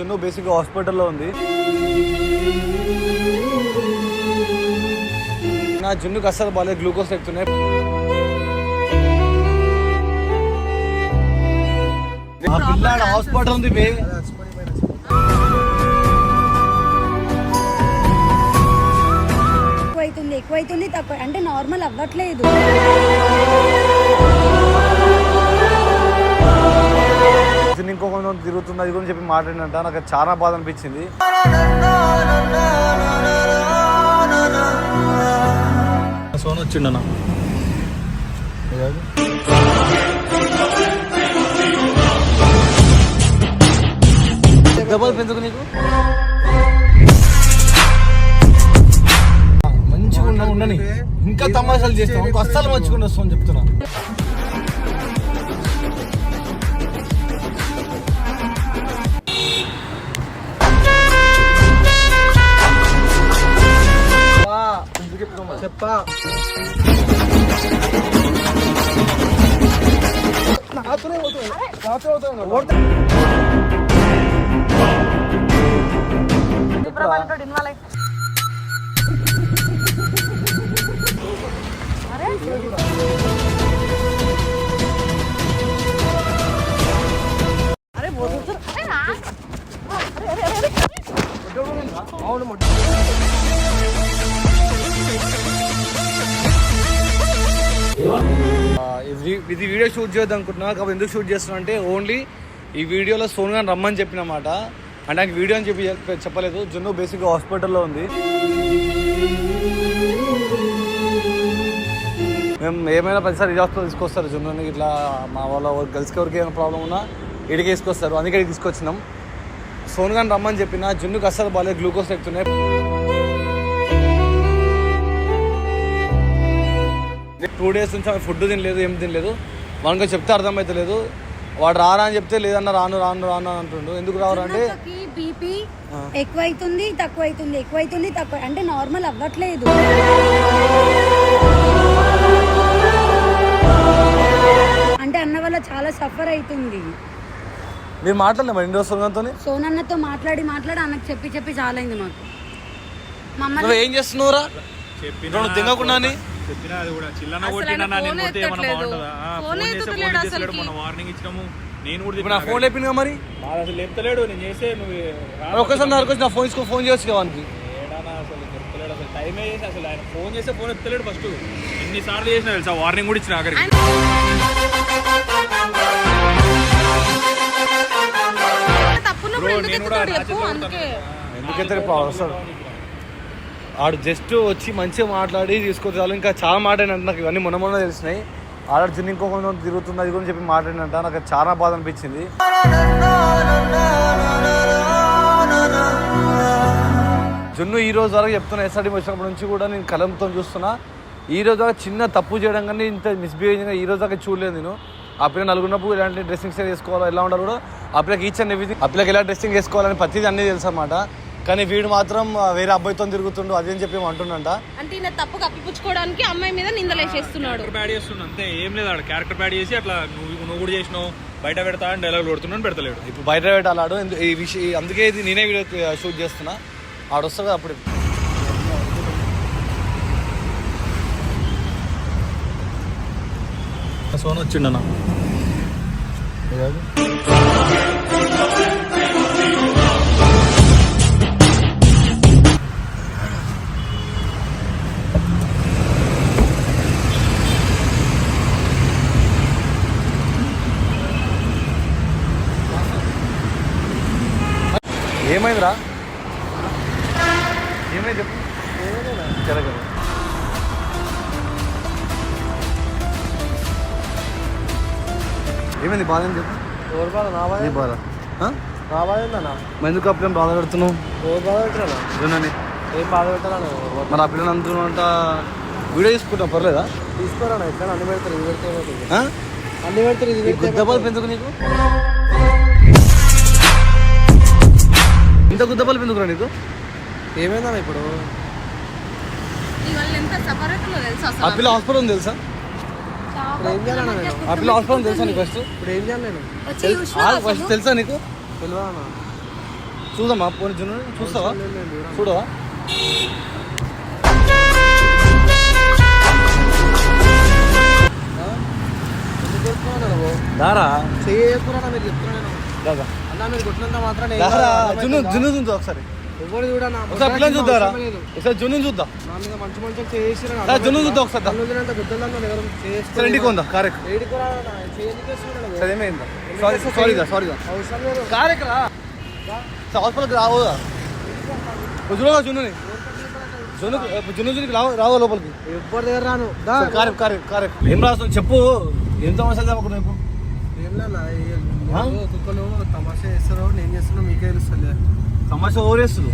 జున్ను బేసిక్గా హాస్పిటల్లో ఉంది. నా జున్నుకి అస్సలు బాగాలేదు గ్లూకోజ్ ఎక్కుతున్నాయి. ఆ పిల్లాడు హాస్పిటల్ ఉంది బే ఎక్కువైతుంది ఎక్కువైతుంది తక్కువ అంటే నార్మల్ అవ్వట్లేదు. కొంచెం తిరుగుతుంది అది గురించి చెప్పి మాట్లాడినంట. నాకు చాలా బాధ అనిపించింది. సోన్ పెంచుకు నీకు. మంచిగా ఉండ ఉండని ఇంకా తమాషాలు చేస్తాం. అస్సలు మంచిగా వస్తామని చెప్తున్నా. నాతో అవుతుంది వీడియో షూట్ చేద్దాం అనుకుంటున్నా కాబట్టి ఎందుకు షూట్ చేస్తున్నా అంటే ఓన్లీ ఈ వీడియోలో సోన్ గారిని రమ్మని చెప్పినమాట. అంటే నాకు వీడియో అని చెప్పి చెప్పలేదు. జున్ను బేసిక్గా హాస్పిటల్లో ఉంది. మేము ఏమైనా ప్రతిసారి ఇది హాస్పిటల్ తీసుకొస్తారు జున్నుని ఇట్లా మా వాళ్ళ గర్ల్స్కి ఎవరికి ఏమైనా ప్రాబ్లం ఉన్నా ఇడికి తీసుకొస్తారు. అందుకే తీసుకొచ్చినాం. సోన్ గాని రమ్మని చెప్పిన జున్నుకి అస్సలు బాగాలేదు గ్లూకోజ్ ఎక్కుతున్నాయి. టూ డేస్ నుంచి ఆమె ఫుడ్ తినలేదు ఏం తినలేదు. మనకు చెప్తే అర్థమవుతలేదు వాడు రారా అని చెప్తే లేదన్న రాను రాను రాను అని అంటుండు. ఎందుకు రావరా అంటే? బీపీ ఎక్కువైతుంది తక్కువైతుంది ఎక్కువైతుంది తక్కువ అంటే నార్మల్ అవ్వట్లేదు. అంటే అన్న వల్ల చాలా సఫర్ అవుతుంది మీరు మాట్లాడలే మరి ఇండో సోనంతో సోనన్నతో మాట్లాడి మాట్లాడి అన్నకు చెప్పి చెప్పి చాలైంది మాకు. మమ్మల్ని నువ్వు ఏం చేస్తున్నావురా నువ్వు తినకుండా? చెప్పినా అది కూడా. చిల్లన కొట్టినా నేను ఫోన్ కొడితే ఏమన్నా. బాగుంటుందా? ఫోన్ చేస్తే ఫోన్ చేస్తలేడు. మొన్న వార్నింగ్ ఇచ్చినాము. నేను కూడా ఇప్పుడు నా ఫోన్ లేపిందిగా మరి? అసలు లేపుతలేడు నేను చేస్తే నువ్వు ఒక్కసారి నా దగ్గరకు వచ్చి నా ఫోన్ తీసుకో ఫోన్ చేయొచ్చు కదా వానికి? ఏడానా అసలు చెప్తలేడు అసలు. టైమే చేసి అసలు. ఆయన ఫోన్ చేస్తే ఫోన్ ఎత్తలేడు ఫస్ట్ ఎన్నిసార్లు చేసినా తెలుసా? వార్నింగ్ కూడా ఇచ్చిన ఆఖరికి. Bro, ఎందుకు నేను కూడా ఎత్తుతాడు నా చెప్పు చేతిలో అందుకే ఎందుకైతే అవసరం ఆడు జస్ట్ వచ్చి మంచిగా మాట్లాడి తీసుకొచ్చాలి ఇంకా చాలా మాట్లాడినంట నాకు ఇవన్నీ మొన్న మొన్న తెలిసినాయి. ఆడ జున్ను ఇంకో కొంచెం తిరుగుతుంది అది గురించి చెప్పి మాట్లాడినంట నాకు చాలా బాధ అనిపించింది. జున్ను ఈ రోజు వరకు చెప్తున్నా ఎస్ఆర్టీ వచ్చినప్పటి నుంచి కూడా నేను కలంతో చూస్తున్నా. ఈ రోజు దాకా చిన్న తప్పు చేయడం కానీ ఇంత మిస్బిహేవింగ్ ఈ రోజు దాకా చూడలేదు నేను. ఆ పిల్ల నలుగున్నప్పుడు ఎలాంటి డ్రెస్సింగ్ స్టైల్ వేసుకోవాలో ఎలా ఉండాలి కూడా ఆ పిల్లకి ఈచ్ అండ్ ఎవ్రీథింగ్ ఆ పిల్లకి ఎలా డ్రెస్సింగ్ వేసుకోవాలని ప్రతిదీ అన్నీ తెలుసు అన్నమాట. కానీ వీడు మాత్రం వేరే అబ్బాయితో తిరుగుతుండు అది అని చెప్పి అంటుండంట. అంటే ఈయన తప్పు కప్పిపుచ్చుకోవడానికి అమ్మాయి మీద నిందలేసేస్తున్నాడు బ్యాడ్ చేస్తున్నా అంతే. ఏం లేదు ఆడ క్యారెక్టర్ బ్యాడ్ చేసి అట్లా నువ్వు నువ్వు కూడా చేసినావు బయట పెడతా అని డైలాగ్ కొడుతున్నాను పెడతలేడు. ఇప్పుడు బయట పెట్టాలాడు ఈ విషయం అందుకే ఇది నేనే వీడియో షూట్ చేస్తున్నా. ఆడు వస్తాడు కదా అప్పుడు. సోన్ వచ్చిండనా బాధ అని చెప్పు. ఎవరు బాధ నా బాధ నీ బాధ? నా బాధ ఏందన్నా? మరి ఎందుకు ఆ పిల్లని బాధ పెడుతున్నావు? ఎవరు బాధ పెట్టారా ఏమని ఏం బాధ పెట్టాలని మరి ఆ పిల్లని అంటున్నంట వీడియో తీసుకుంటాం పర్లేదా? తీసుకోరా ఎట్లా అన్ని పెడతారు ఇది పెడితే ఏమవుతుంది? అన్ని పెడతారు ఇది పెడితే గుద్దబాలు పెందుకు నీకు? ఇంత గుద్దబాలు పెందుకురా నీకు? ఏమైందన్న ఇప్పుడు? ఆ పిల్ల హాస్పిటల్ ఉంది తెలుసా? ఇప్పుడు ఏం చేయాలన్నా నేను? ఆ పిల్ల ఉంది తెలుసా నీకు ఫస్ట్ ఇప్పుడు ఏం చేయాలి నేను? వచ్చి చూసినావా ఫస్ట్ అసలు? తెలుసా నీకు? తెలియదన్నా చూద్దామా? పోనీ జున్ను చూస్తావా? చూడవా? ఎందుకు కొడుతున్నావు నువ్వు? దారా? చేయకురా మీరు? చెప్తున్నా నేను? దాదా. అన్న మీరు కొట్టినంత మాత్రం దారా జున్ను జున్ను చూద్దాం ఒకసారి. ఎవరు కూడా నా ఒకసారి చూద్దారా లేదు. ఒకసారి జున్ను చూద్దాం. నా మీద మంచి మంచిగా చేసిరా దా, జున్ను చూద్దాం ఒకసారి దా. కళ్ళుందినంత గుద్దలు ఎవరు సరే ఇంటికి ఉందా కారెక్ చేస్తున్నాడు నువ్వు. సరే ఏమైందా? సారీ సారీ సారీ అవసరం లేదు. కారెక్ రా. హాస్పిటల్కి రావుదా? చూడగా జున్నుని జున్ను జున్ను జున్నుకి రావు రావు లోపలికి. ఎవరి దగ్గర రాను. కారెక్ కారెక్ కారెక్ ఏం రాస్తావు చెప్పు. ఏం సమస్యలు చెప్పకుండా చెప్పు ఏం? మీరు ఒక్కొక్కరు తమాషా చేస్తారో నేను చేస్తున్నా మీకే తెలుస్తుంది సమస్య ఓరేస్తుంది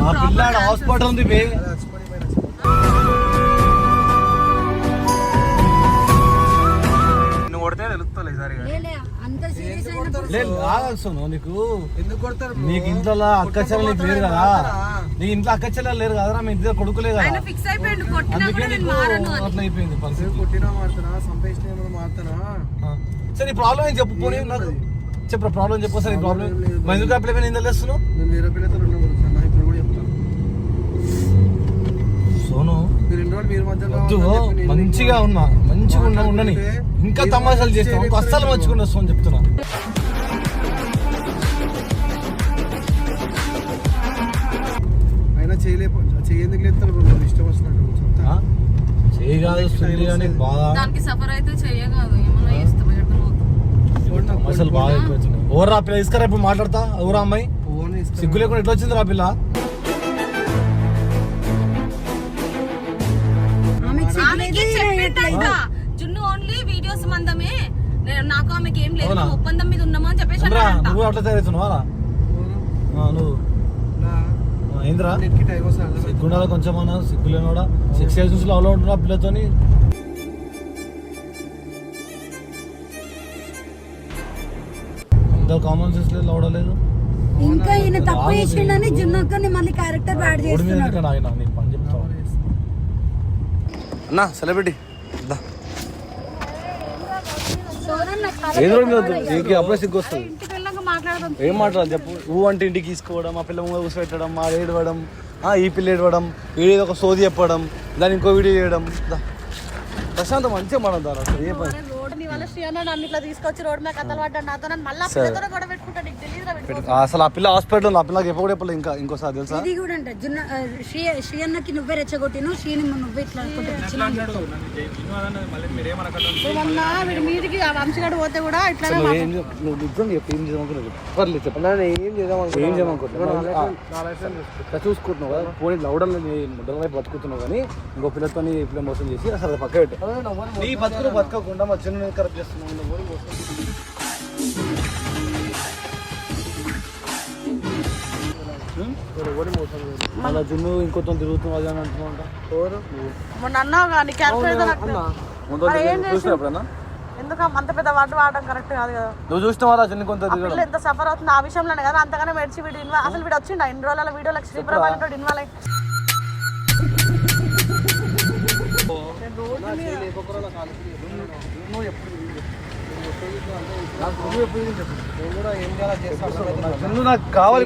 మా పిల్లాడు హాస్పిటల్ ఉంది బే. నువ్వు కొడితే సరిగా లేదు నీకు. ఎందుకు కొడతారు? నీకు ఇంట్లో అక్క చెల్లెలు నీకు లేరు కదా. నీ ఇంట్లో అక్క చెల్లెలు లేరు కదరా మీ ఇంట్లో కొడుకులే కదా. ఫిక్స్ అయిపోయిండు కొట్టినా అందుకే నీకు అట్లా అయిపోయింది కొట్టినా సంపేసిన. సరే ఈ ప్రాబ్లం ఏం చెప్పు పోనీ నాకు చెప్పు ప్రాబ్లం చెప్పు సరే ప్రాబ్లం లేదు. మరి ఎందుకు అప్లై నేను వేరే పిల్లతో ఇప్పుడు కూడా చెప్తాను సోను మీరు రోజులు మీరు మధ్యలో మంచిగా ఉన్నా మంచిగా ఉన్నా ఉండని ఇంకా తమాషాలు చేస్తావు ఇంకో అస్సలు మంచిగా అని చెప్తున్నా. అయినా చేయందుకు ఇష్టం వచ్చినట్టు చెప్తా. ఆ? చేయి కాదు సుల్లి అని బాగా దానికి సఫర్ అయితే చెయ్యగాదు ఏమన్నా చేస్తాం ఎక్కడ ఫోన్ అసలు బాగా ఎక్కువ వచ్చినాయి ఎవరు ఆ పిల్ల? తీసుకురా ఇప్పుడు మాట్లాడతా. ఎవరు అమ్మాయి? సిగ్గు లేకుండా ఎట్లా వచ్చింది రా పిల్ల? జున్ను ఓన్లీ వీడియోస్ మందమే. నాకు ఆమెకి ఏం లేదు ఒప్పందం మీద ఉన్నామా అని చెప్పేసి నువ్వు అట్లా తయారవుతున్నావా? నువ్వు. ఏంద్రా? సిగ్గుండాలి కొంచెం అన్న సిగ్గులేనోడా? సిక్స్ ఇయర్స్ నుంచి లవ్లో ఉంటున్నా పిల్లతోని? కామన్ సెన్స్ లేదు లవ్ లేదు. ఇంకా ఈయన తప్పు చేసిండని జున్నక్కని మళ్ళీ క్యారెక్టర్ యాడ్ రోడ్డు మీద చేస్తున్నాడు అన్న సెలబ్రిటీ ఏం అప్పుడే సిగ్గు వస్తుంది. మాట్లాడదాం. ఏం మాట్లాడాలి చెప్పు. ఊ అంటే ఇంటికి తీసుకోవడం మా పిల్ల ముందు కూర్చోబెట్టడం మా ఏడవడం ఆ, ఈ పిల్ల ఏడవడం వీడియో ఒక సోది చెప్పడం దాని ఇంకో వీడియో చేయడం. దా. ప్రశాంతం మంచిగా మనం దాని అసలు ఏ పని? నీ శ్రీ అన్న నన్ను ఇట్లా తీసుకొచ్చి రోడ్ మీద కథలు పడ్డాడు నాతో. నన్ను మళ్ళీ పిల్లతో కూడా పెట్టుకుంటాడు. నీకు. అసలు ఆ పిల్ల హాస్పిటల్ ఆ పిల్లకి ఎప్పుడు చెప్పలేదు ఇంకా ఇంకోసారి తెలుసా? ఇది కూడా అంట. జున్న శ్రీ శ్రీ అన్నకి నువ్వే రెచ్చగొట్టిను శ్రీని నువ్వే ఇట్లా అనుకుంటే మొన్న వీడి మీదికి ఆ వంశగాడు పోతే కూడా ఇట్లా నువ్వు ఏం చే- నువ్వు నిజంగా చెప్పు ఏం చేద్దామనుకున్నావు. పర్లేదు చెప్పు. అన్నా, నేను ఏం చేద్దాం ఏం చేయమనుకుంటున్నావు నా నా చూసుకుంటున్నావు కదా? పోనీ ముడ్డల వైపు బతుకుతున్నావు కానీ ఇంకో పిల్లతో పిల్ల మోసం చేసి అసలు అది పక్క పెట్టు. నీ బతుకులు బతకకుండా మా చిన్న పోనీ మోసం. హ్మ్? మళ్ళా అది అని అంటున్నావు మొన్న అన్నావు ఎప్పుడన్నా? ఎందుకు అంత పెద్ద వాడడం కరెక్ట్ కాదు కదా. నువ్వు కొంత ఎంత సఫర్ అవుతుంది ఆ విషయంలోనే కదా అంతగానే మెడిచి వీడు ఇన్వాల్వ్ అసలు వీడు వచ్చిండ? ఇన్ని రోజుల వీడియోలకు శ్రీప్రభాని ఇన్వాల్వ్ జున్ను నాకు కావాలి.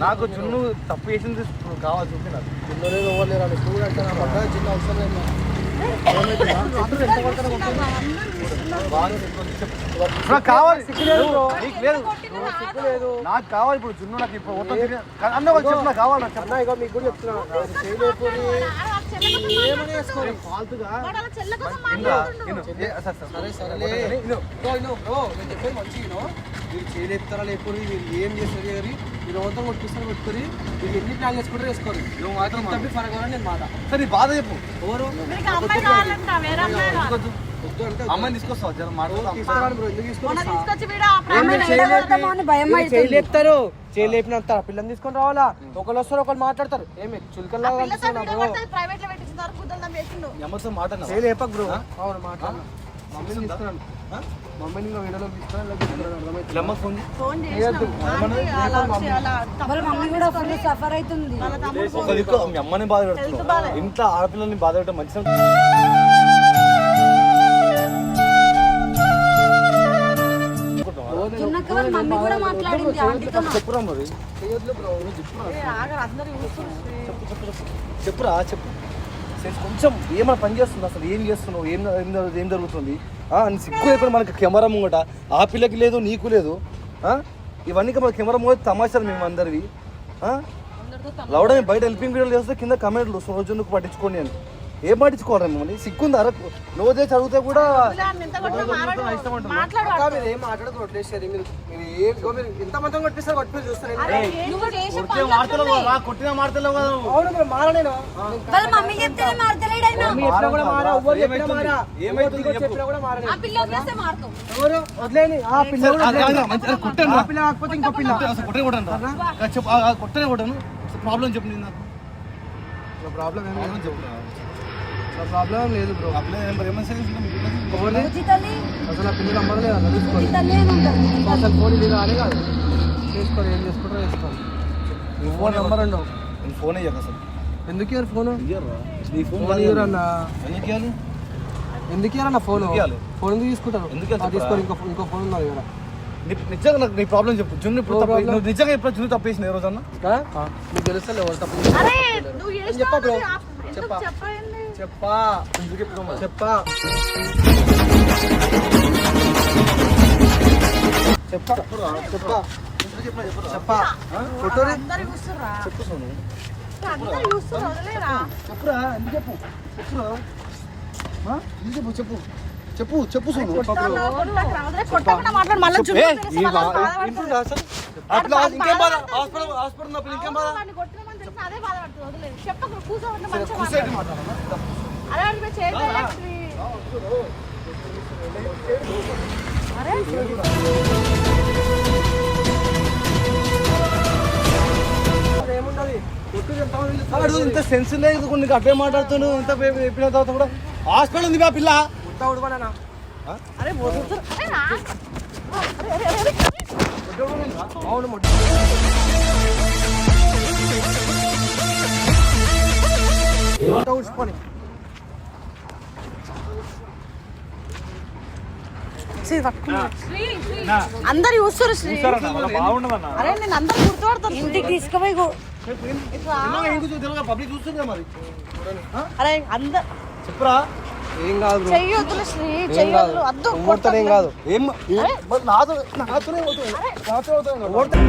నాకు జున్ను తప్పు చేసింది కావాలి చూపి నాకు. చిన్నలేదు ఎవరు లేరు అని చూడు అంటే నా పక్కన చిన్న అవసరం లేదు కావాలి. నీకు లేదు. నాకు? కావాలి ఇప్పుడు జున్ను నాకు ఇప్పుడు అన్న చెప్పు నాకు కావాలి నాకు చెప్పు. అన్న ఇగో మీకు కూడా చెప్తున్నా. చేయలేకపోయి మీరు చేయలేపుతారా లేకపోతే మీరు ఏం చేస్తారు చేయరు మీరు ఎవరితో కొట్టుకొస్తారు కొట్టుకొని మీరు ఎన్ని ప్లాన్ చేసుకుంటారో వేసుకోరు నువ్వు మాత్రం తప్పి ఫరగా నేను మాట సరే బాధ చెప్పు ఎవరు అమ్మాయిని తీసుకొస్తావు మొన్న తీసుకొని తీసుకొచ్చి వీడు చేయలేపుతారు చేయలేపినంత పిల్లని తీసుకొని రావాలా? ఒకళ్ళు వస్తారు ఒకళ్ళు మాట్లాడతారు. ఏమి చులకల్లా బ్రో? అవును మాట్లాడు. మమ్మీని తీసుకున్నాను మమ్మీని ఇంకా వీడియోలో తీసుకున్నాను చేయి. ఫోన్ చేసినాం. ఆంటీ అలా వచ్చి అలా వాళ్ళ మమ్మీ కూడా ఫుల్ సఫర్ అవుతుంది. ఒక దిక్కు మీ అమ్మని బాధ ఇంట్లో ఆడపిల్లల్ని బాధ పెట్టడం మంచిది. మమ్మీ కూడా మాట్లాడింది ఆంటీతో చెప్పురా మరి. చెప్పురా. చెప్పు. కొంచెం ఏమైనా పని చేస్తుంది అసలు? ఏం చేస్తున్నావు? ఏం ఏం జరుగు- ఏం జరుగుతుంది? అని సిగ్గు లేకుండా మనకి కెమెరా ముంగట. ఆ పిల్లకి లేదు నీకు లేదు? ఇవన్నీ మన కెమెరా ముంగట తమాషాలు మేము అందరివి? లౌడ బయట హెల్పింగ్ వీడియోలు చేస్తే కింద కమెంట్లు రోజుకు పట్టించుకోండి అని. ఏం పట్టించుకోవాలి మిమ్మల్ని? సిగ్గుంది అరకు రోజే చదివితే కూడా మీరు ఏం మాట్లాడదు కొట్టేసారు మీరు ఏం మంది కొట్టిస్తారు చూస్తారు కొట్టిన. అవును మారా వదిలేని. ఆ పిల్ల ఆ. పిల్ల కాకపోతే ఇంకో పిల్ల. కొట్టనే కొట్టాను ప్రాబ్లం చెప్పు నేను నాకు. ప్రాబ్లం ఏం చెప్పు రా. ప్రాబ్లం ఏం లేదు బ్రో తల్లి అసలు ఆ పిల్ల నంబర్ లేదు అసలు ఉంటుంది అసలు ఫోన్ ఇది కానే కాదు. చేసుకోండి ఏం చేసుకుంటారో చేసుకోండి నీ ఫోన్ నెంబర్ ఉండవు నేను ఫోన్ అయ్యాక అసలు. ఎందుకు ఇయ్యారు ఫోన్? నీ ఫోన్ ఇయ్యరు అన్న. ఎందుకు ఇవ్వాలి ఎందుకు ఇయ్యారన్న ఫోన్? ఫోన్ ఎందుకు తీసుకుంటారు? ఎందుకు ఇయ్యాలి ఆ, తీసుకోండి ఇంకో ఇంకో ఫోన్ ఉన్నది కదా నిజంగా నాకు నీ ప్రాబ్లం చెప్పు. జున్ను ఇప్పుడు తప్పు. నువ్వు నిజంగా ఇప్పుడు జున్ను తప్పేసిన ఏ రోజన్నా ఆ? మీకు తెలుస్తలే ఎవరు తప్పు చెప్పా బ్రో చెప్పా. చెప్పా. చెప్పా. చెప్పా. చెప్పా. చెప్పా చూస్తుర్రా. చెప్పు సోను. చెప్పురా? ఎందుకు చెప్పు? చెప్పురా? ఆ? ఎందుకు చెప్పు? చెప్పు. చెప్పు చెప్పు సోను? అట్లా ఇంకేం బాధ? హాస్పిటల్ హాస్పిటల్ ఉన్నప్పుడు ఇంకేం బాధ? ఇంత సెన్స్ లేదు నీకు అట్లే మాట్లాడుతుండు ఇంత చెప్పిన తర్వాత కూడా హాస్పిటల్ ఉంది ఆ పిల్ల. ఉడవనేనా? అరే వదులుతురు. అరే రా. అరే, అరే, అరే, అరే. అవును మొట్ట ఉడుచుకొని. అందరు చూస్తారు శ్రీ అరే నేను అందరు గుర్తుపడతాను ఇంటికి తీసుకుపోయి అరే అందరు చెప్పురా ఏం కాదు బ్రో. చెయ్యొద్దులు శ్రీ చెయ్యొద్దు అద్దు కొడతాడు ఏం కాదు. ఏం నాతో నాతోనే అవుతుంది నాతో అవుతుంది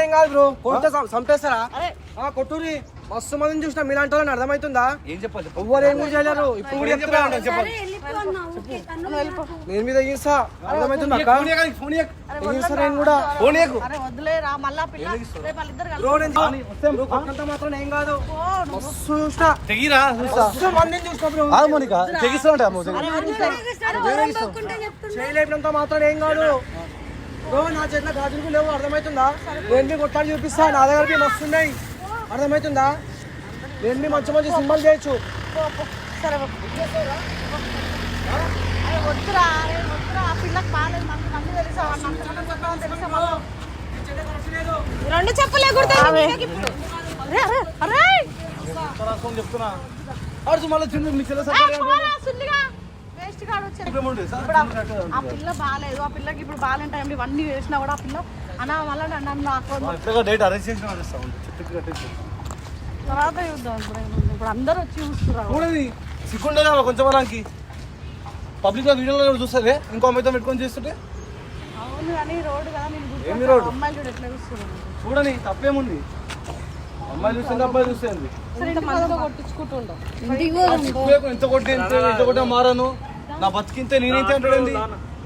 ఏం కాదు బ్రో. కొడితే చంపేస్తారా? కొట్టూరి. మస్తు మందిని చూసినా మీలాంటి వాళ్ళని అర్థమవుతుందా? ఏం చెప్పాలి? చెప్పు. ఎవ్వరు ఏం కూడా చేయలేరు ఇప్పుడు కూడా చెప్తున్నా నేను మీద ఈసా అర్థమవుతుందా ఈసా నేను కూడా మాత్రం ఏం కాదు. మస్తు చూసినా తెగిరా మస్తు మందిని చూసినా బ్రో. మోనిక. తెగిస్తా. చేయలేపినంత మాత్రం ఏం కాదు. బ్రో నా చేతిలో గాజులు లేవు అర్థమవుతుందా? నేను చూపిస్తా? నా దగ్గర వస్తున్నాయి అర్థమవుతుందా మీ మంచి మంచి సినిమాలు చేయొచ్చు. రెండు చెప్పులు ఎగురుతాయి ఇప్పుడు అరే అరే అరే! సరే, ఫోన్ చెప్తున్నా. మళ్ళీ చిన్న మీ ఇప్పుడు ఆ- ఆ పిల్ల బాగాలేదు ఆ పిల్లకి ఇప్పుడు బాగాలేని టైంలో ఇవన్నీ వేసినా కూడా ఆ పిల్ల అన్న మళ్ళీ నన్ను నాకు ఎప్పుడుగా డేట్ అరేంజ్ చేసిన చేస్తా ఉండు చెట్టుకి కట్టేసి తర్వాత చూద్దాం ఇప్పుడు అందరూ వచ్చి చూస్తున్నారు. చూడది కొంచెం పబ్లిక్ వీడియోలో చూస్తుంది ఇంకో అమ్మాయితో పెట్టుకొని చేస్తుంటే? అవును కానీ రోడ్డు కదా నేను ఏమి గుర్తుపట్టాను. రోడ్డు? అమ్మాయిలు చూడు ఎట్లా చూస్తున్నారు. చూడని తప్పేముంది? అమ్మాయి చూస్తుంది అబ్బాయి కొట్టించుకుంటుండవు. సిగ్గులేకు ఎంత కొట్టి ఎంత ఎంత కొట్టినా మారాను? నా బతికింతే నేనైతే అంటాడండి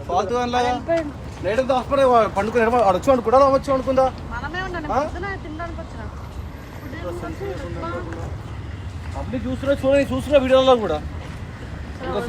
ఫాల్తు దానిలాగా లేట్ అంతా హాస్పిటల్ పండుకుని వాడు వచ్చి అనుకుంటా వచ్చి అనుకుందా పబ్లిక్ చూస్తున్నా చూడని చూస్తున్నా వీడియోలో కూడా. ఇంకా